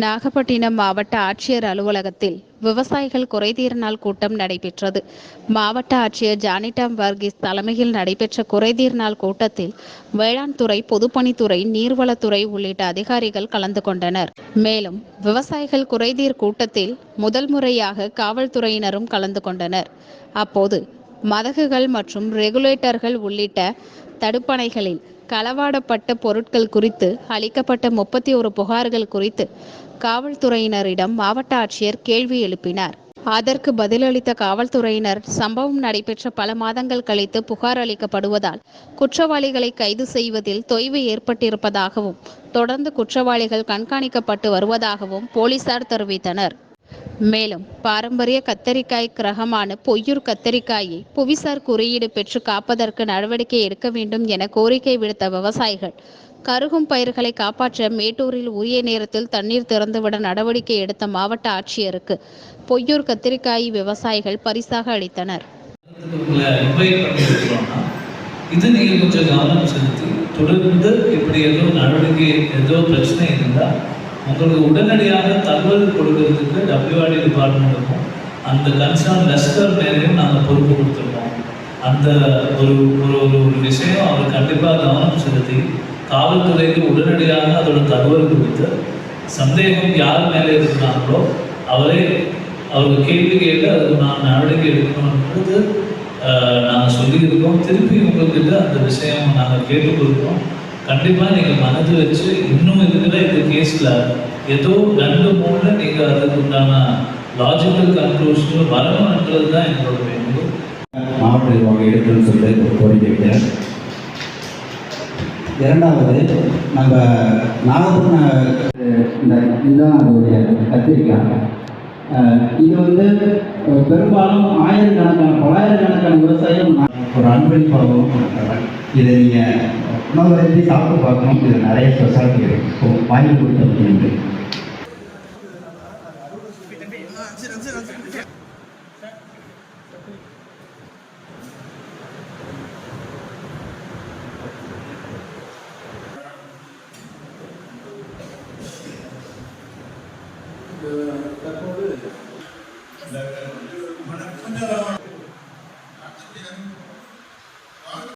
நாகப்பட்டினம் மாவட்ட ஆட்சியர் அலுவலகத்தில் விவசாயிகள் குறைதீர் நாள் கூட்டம் நடைபெற்றது. மாவட்ட ஆட்சியர் ஜானிடாம் வர்கீஸ் தலைமையில் நடைபெற்ற குறைதீர் நாள் கூட்டத்தில் வேளாண் துறை பொதுப்பணித்துறை நீர்வளத்துறை உள்ளிட்ட அதிகாரிகள் கலந்து கொண்டனர். மேலும் விவசாயிகள் குறைதீர் கூட்டத்தில் முதல் முறையாக காவல்துறையினரும் கலந்து கொண்டனர். அப்போது மதகுகள் மற்றும் ரெகுலேட்டர்கள் உள்ளிட்ட தடுப்பணைகளில் களவாடப்பட்ட பொருட்கள் குறித்து அளிக்கப்பட்ட முப்பத்தி ஒரு புகார்கள் குறித்து காவல்துறையினரிடம் மாவட்ட ஆட்சியர் கேள்வி எழுப்பினார். அதற்கு பதிலளித்த காவல்துறையினர் சம்பவம் நடைபெற்ற பல மாதங்கள் கழித்து புகார் அளிக்கப்படுவதால் குற்றவாளிகளை கைது செய்வதில் தொய்வு ஏற்பட்டிருப்பதாகவும் தொடர்ந்து குற்றவாளிகள் கண்காணிக்கப்பட்டு வருவதாகவும் போலீசார் தெரிவித்தனர். மேலும் பாரம்பரிய கத்தரிக்காய் கிரகமான பொய்யூர் கத்தரிக்காயை புவிசார் குறியீடு பெற்று காப்பதற்கு நடவடிக்கை எடுக்க வேண்டும் என கோரிக்கை விடுத்த விவசாயிகள் கருகும் பயிர்களை காப்பாற்ற மேட்டூரில் உரிய நேரத்தில் தண்ணீர் திறந்துவிட நடவடிக்கை எடுத்த மாவட்ட ஆட்சியருக்கு பொய்யூர் கத்திரிக்காய் விவசாயிகள் பரிசாக அளித்தனர். இது நீங்கள் கொஞ்சம் கவனம் செலுத்தி தொடர்ந்து இப்படி ஏதோ நடவடிக்கை ஏதோ பிரச்சனை இருந்தால் உங்களுக்கு உடனடியாக தகவல் கொடுக்கறதுக்கு டபிள்யூஆர்டி டிபார்ட்மெண்ட்டுக்கும் அந்த கன்சர்ன் லெஸ்கர் மேலேயும் நாங்கள் பொறுப்பு கொடுத்துருக்கோம். அந்த ஒரு ஒரு ஒரு ஒரு விஷயம் அவர் கண்டிப்பாக கவனம் செலுத்தி காவல்துறைக்கு உடனடியாக அதோட தகவல் கொடுத்து சந்தேகம் யார் மேலே இருக்கிறாங்களோ அவரே அவருக்கு கேள்வி கேட்டு அதுக்கு நான் நடவடிக்கை எடுக்கணுன்றது நாங்கள் சொல்லியிருக்கோம். திருப்பி உங்கள்கிட்ட அந்த விஷயம் நாங்கள் கேட்டு கண்டிப்பாக நீங்கள் மனது வச்சு இன்னும் இருக்கிற இந்த கேஸில் ஏதோ ரெண்டு மூணில் நீங்கள் அதுக்கு உண்டான லாஜிக்கல் கன்க்ளூஷன் வரணுன்றது தான் எங்களோட வேண்டுகோள். மாவட்ட நிர்வாகம் எடுக்கணும்னு சொல்லி ஒரு கோரிக்கை வைக்கிறேன். இரண்டாவது நம்ம நாகப்பட்டினம் இந்த இதுதான் அதோடைய கத்திரிக்காய். இது வந்து பெரும்பாலும் ஆயிரக்கணக்கான பல்லாயிரக்கணக்கான விவசாயம் நான் ஒரு அன்பளிப்பாகவும் கொடுக்குறேன். இதை நீங்கள் உணவு எழுதி சாப்பிட்டு பார்க்கணும். இது நிறைய ஸ்பெஷாலிட்டி இருக்கும் வாங்கி கொடுத்து அப்படின்னு Gracias.